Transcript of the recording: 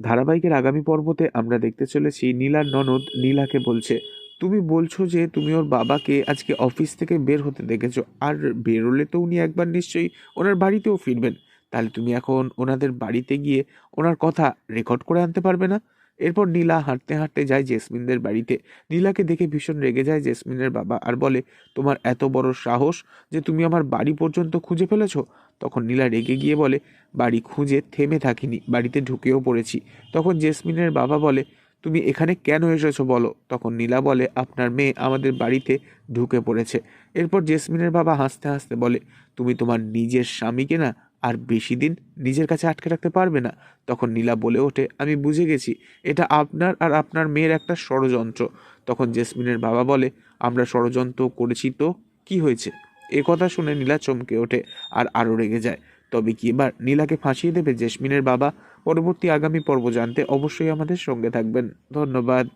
ধারাবাহিকের আগামী পর্বতে আমরা দেখতে চলেছি নীলার ননদ নীলাকে বলছে, তুমি বলছো যে তুমি ওর বাবাকে আজকে অফিস থেকে বের হতে দেখেছ, আর বেরোলে তো উনি একবার নিশ্চয়ই ওনার বাড়িতেও ফিরবেন। তাহলে তুমি এখন ওনাদের বাড়িতে গিয়ে ওনার কথা রেকর্ড করে আনতে পারবে না? এরপর নীলা হাঁটতে হাঁটতে যায় জেসমিনদের বাড়িতে। নীলাকে দেখে ভীষণ রেগে যায় জেসমিনের বাবা আর বলে, তোমার এত বড় সাহস যে তুমি আমার বাড়ি পর্যন্ত খুঁজে ফেলেছো? তখন নীলা রেগে গিয়ে বলে, বাড়ি খুঁজে থেমে থাকিনি, বাড়িতে ঢুকেও পড়েছি। তখন জেসমিনের বাবা বলে, তুমি এখানে কেন এসেছ বলো? তখন নীলা বলে, আপনার মেয়ে আমাদের বাড়িতে ঢুকে পড়েছে। এরপর জেসমিনের বাবা হাসতে হাসতে বলে, তুমি তোমার নিজের স্বামীকে না আর বেশি দিন নিজের কাছে আটকে রাখতে পারবে না। তখন নীলা বলে ওঠে, আমি বুঝে গেছি, এটা আপনার আর আপনার মেয়ের একটা ষড়যন্ত্র। তখন জেসমিনের বাবা বলে, আমরা ষড়যন্ত্র করেছি তো? কি হয়েছে? এ কথা শুনে নীলা চমকে ওঠে আর আরও রেগে যায়। তবে কি এবার নীলাকে ফাঁসিয়ে দেবে জেসমিনের বাবা? পরবর্তী আগামী পর্ব জানতে অবশ্যই আমাদের সঙ্গে থাকবেন। ধন্যবাদ।